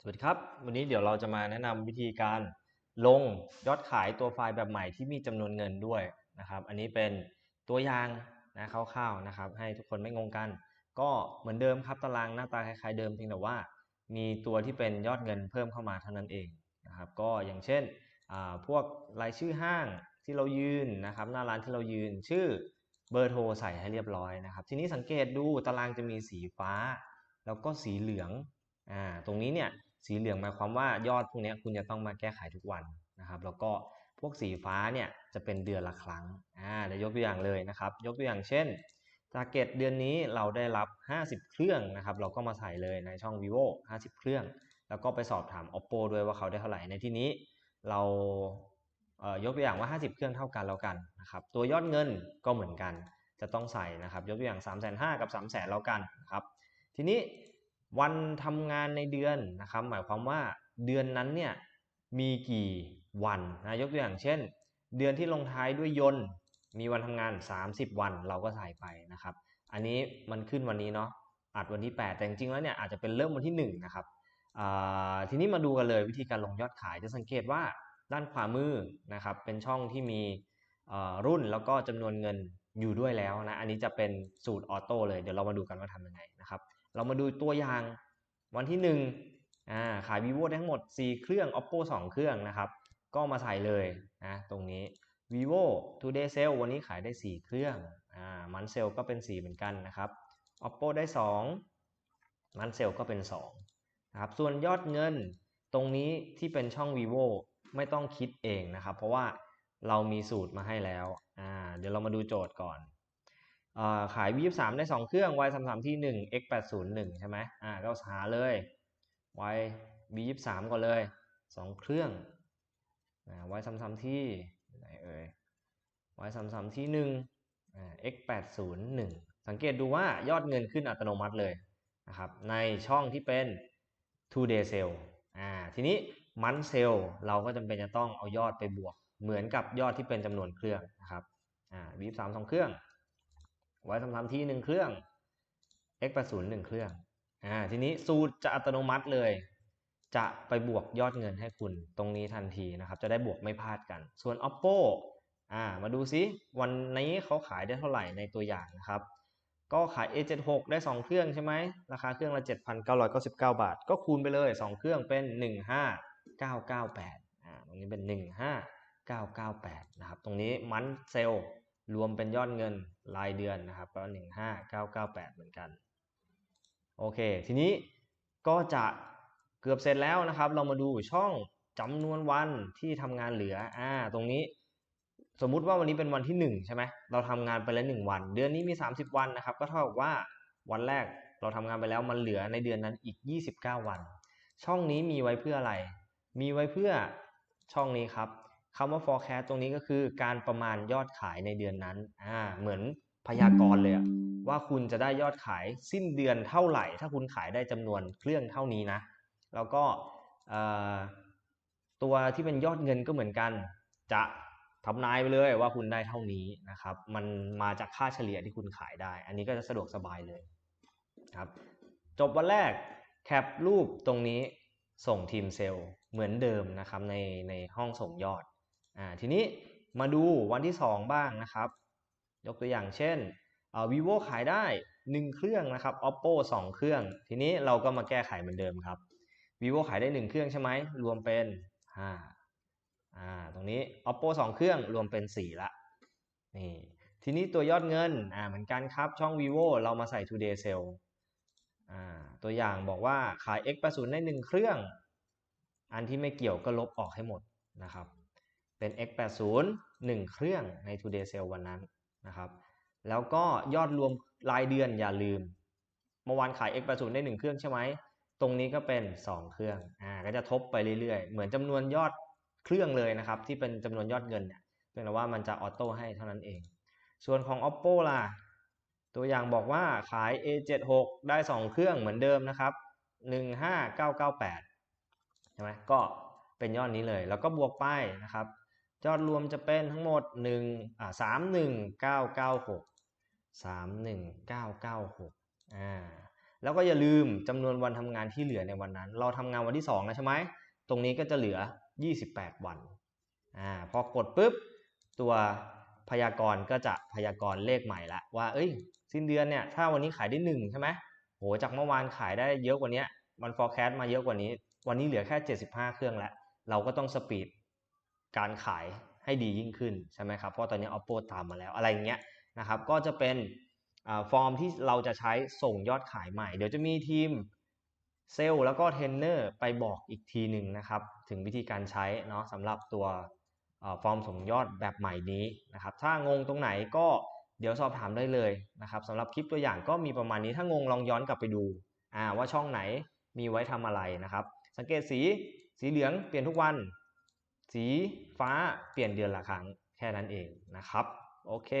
สวัสดีครับ วันนี้เดี๋ยวเราจะมาแนะนำวิธีการลงยอดขายตัวไฟล์แบบใหม่ที่มีจำนวนเงินด้วยนะครับ อันนี้เป็นตัวอย่างนะคร่าวๆนะครับ ให้ทุกคนไม่งงกัน ก็เหมือนเดิมครับตารางหน้าตาคล้ายๆเดิมเพียงแต่ว่า มีตัวที่เป็นยอดเงินเพิ่มเข้ามาเท่านั้นเองนะครับ ก็อย่างเช่นอ่าพวกรายชื่อห้างที่เรายืนนะครับ หน้าร้านที่เรายืนชื่อเบอร์โทรใส่ให้เรียบร้อยนะครับ ทีนี้สังเกตดูตารางจะมีสีฟ้า แล้วก็สีเหลืองอ่าตรงนี้เนี่ย สีเหลืองหมายความว่ายอดพวกนี้คุณจะต้องมาแก้ไขทุกวันนะครับ แล้วก็พวกสีฟ้าเนี่ยจะเป็นเดือนละครั้งอ่าเดี๋ยวยกตัวอย่างเลยนะครับ ยกตัวอย่างเช่น t a r g e t เดือนนี้เราได้รับ 50 เครื่องนะครับ เราก็มาใส่เลยในช่อง vivo 50 เครื่อง แล้วก็ไปสอบถาม oppo ด้วยว่าเขาได้เท่าไหร่ ในที่นี้เราเอ่อยกตัวอย่างว่า 50 เครื่องเท่ากันแล้วกันนะครับ ตัวยอดเงินก็เหมือนกัน จะต้องใส่นะครับ ยกตัวอย่าง 3 5 0 0 0 กับ 3 0 0 0 0แล้วกันนะครับ ทีนี้ วันทำงานในเดือนนะครับ หมายความว่าเดือนนั้นเนี่ยมีกี่วันนะยกตัวอย่างเช่น เดือนที่ลงท้ายด้วยยนต์มีวันทำงาน 30 วันเราก็ใส่ไปนะครับ อันนี้มันขึ้นวันนี้เนาะอัดวันที่ 8 แต่จริงๆแล้วเนี่ยอาจจะเป็นเริ่มวันที่ 1 นะครับทีนี้มาดูกันเลยวิธีการลงยอดขายจะสังเกตว่าด้านขวามือนะครับ เป็นช่องที่มีรุ่นแล้วก็จำนวนเงินอยู่ด้วยแล้วนะอันนี้จะเป็นสูตรออโต้เลยเดี๋ยวเรามาดูกันว่าทำยังไงนะครับ เรามาดูตัวอย่างวันที่1อ่าขาย vivo ได้ทั้งหมด 4 เครื่อง oppo 2 เครื่องนะครับ ก็มาใส่เลยนะตรงนี้ vivo today sale วันนี้ขายได้ 4 เครื่องอ่ามันเซลก็เป็น 4 เหมือนกันนะครับ oppo ได้ 2 มันเซลก็เป็น2นะครับส่วนยอดเงินตรงนี้ที่เป็นช่อง vivo ไม่ต้องคิดเองนะครับ เพราะว่าเรามีสูตรมาให้แล้วอ่าเดี๋ยวเรามาดูโจทย์ก่อน ขาย V23 ได้ 2 เครื่อง Y 3 3 ที่ 1 X 8 0 1 ใช่ไหมอ่าก็หาเลย Y V23 ก่อนเลย 2 เครื่องอ่า Y 3 3 ที่ไหนเอ่ย Y 3 3 ที่1อ่า X 8 0 1 สังเกตดูว่ายอดเงินขึ้นอัตโนมัติเลยนะครับในช่องที่เป็น two day sale อ่าทีนี้มันเซลเราก็จำเป็นจะต้องเอายอดไปบวก เหมือนกับยอดที่เป็นจำนวนเครื่องนะครับอ่า V23 2 เครื่อง ไว้ทำทำที่หนึ่งเครื่อง x 8 0 1เครื่องอ่าทีนี้สูตรจะอัตโนมัติเลย จะไปบวกยอดเงินให้คุณตรงนี้ทันทีนะครับ จะได้บวกไม่พลาดกัน ส่วน oppo อ่ามาดูซิวันนี้เขาขายได้เท่าไหร่ในตัวอย่างนะครับ ก็ขาย A76 ได้ 2 เครื่องใช่ไหมราคาเครื่องละ 7,999 บาท ก็คูณไปเลย 2 เครื่องเป็น 15998อ่าตรงนี้เป็น 15998 นะครับ ตรงนี้มันเซล รวมเป็นยอดเงินรายเดือนนะครับก็หนึ่งห้าเก้าเก้าแปดเหมือนกัน โอเค ทีนี้ก็จะเกือบเสร็จแล้วนะครับ เรามาดูช่องจำนวนวันที่ทำงานเหลือ อ่า ตรงนี้ สมมุติว่าวันนี้เป็นวันที่ 1 ใช่ไหมเราทำงานไปแล้ว 1 วัน เดือนนี้มี 30 วันนะครับ ก็เท่ากับว่าวันแรกเราทำงานไปแล้วมันเหลือในเดือนนั้นอีก 29 วัน ช่องนี้มีไว้เพื่ออะไร มีไว้เพื่อช่องนี้ครับ คำว่า forecast ตรงนี้ก็คือการประมาณยอดขายในเดือนนั้นอ่าเหมือนพยากรณ์เลยว่าคุณจะได้ยอดขายสิ้นเดือนเท่าไหร่ ถ้าคุณขายได้จำนวนเครื่องเท่านี้นะ แล้วก็ตัวที่เป็นยอดเงินก็เหมือนกัน จะทำนายไปเลยว่าคุณได้เท่านี้นะครับ มันมาจากค่าเฉลี่ยที่คุณขายได้ อันนี้ก็จะสะดวกสบายเลยครับจบวันแรกแคปรูปตรงนี้ส่งทีมเซลล์เหมือนเดิมนะครับในในห้องส่งยอด อ่าทีนี้มาดูวันที่ 2 บ้างนะครับ ยกตัวอย่างเช่น vivo ขายได้ 1 เครื่องนะครับ oppo 2 เครื่อง ทีนี้เราก็มาแก้ไขเหมือนเดิมครับ vivo ขายได้ 1 เครื่องใช่ไหมรวมเป็น5อ่าตรงนี้ oppo 2 เครื่องรวมเป็น 4 ละนี่ทีนี้ตัวยอดเงินอ่าเหมือนกันครับช่อง vivo เรามาใส่ today sale อ่าตัวอย่างบอกว่าขาย x 8 0ได้ 1 เครื่อง อันที่ไม่เกี่ยวก็ลบออกให้หมดนะครับ เป็น x 8 0 1 เครื่องใน today sale วันนั้นนะครับ แล้วก็ยอดรวมรายเดือนอย่าลืม เมื่อวานขาย x 8 0 ได้ 1 เครื่องใช่ไหม ตรงนี้ก็เป็น 2 เครื่อง อ่า ก็จะทบไปเรื่อยๆ เหมือนจำนวนยอดเครื่องเลยนะครับ ที่เป็นจำนวนยอดเงินเนี่ยเพียงแต่ว่ามันจะออโต้ให้เท่านั้นเอง ส่วนของ oppo ล่ะ ตัวอย่างบอกว่าขาย a76 ได้ 2 เครื่องเหมือนเดิมนะครับ 15998 ใช่ไหมก็เป็นยอดนี้เลย แล้วก็บวกไปนะครับ ยอดรวมจะเป็นทั้งหมด1อ่า31996 31996อ่าแล้วก็อย่าลืมจำนวนวันทำงานที่เหลือในวันนั้น เราทำงานวันที่2แล้วใช่ไหมตรงนี้ก็จะเหลือ 28 วันอ่าพอกดปุ๊บ ตัวพยากรณ์ก็จะพยากรณ์เลขใหม่ละว่า เอ้ย สิ้นเดือนเนี่ย ถ้าวันนี้ขายได้หนึ่งใช่ไหมโห จากเมื่อวานขายได้เยอะกว่านี้มัน forecast มาเยอะกว่านี้ วันนี้เหลือแค่ 75 เครื่องแล้ว เราก็ต้องสปีด การขายให้ดียิ่งขึ้นใช่ไหมครับ เพราะตอนนี้ oppo ตามมาแล้วอะไรอย่างเงี้ยนะครับ ก็จะเป็นฟอร์มที่เราจะใช้ส่งยอดขายใหม่ เดี๋ยวจะมีทีมเซลล์แล้วก็เทรนเนอร์ไปบอกอีกทีหนึ่งนะครับ ถึงวิธีการใช้เนาะสำหรับตัวฟอร์มส่งยอดแบบใหม่นี้นะครับ ถ้างงตรงไหนก็เดี๋ยวสอบถามได้เลยนะครับสำหรับคลิปตัวอย่างก็มีประมาณนี้ถ้างงลองย้อนกลับไปดูว่าช่องไหนมีไว้ทำอะไรนะครับ สังเกตสีสีเหลืองเปลี่ยนทุกวัน สีฟ้าเปลี่ยนเดือนละครั้งแค่นั้นเองนะครับ โอเค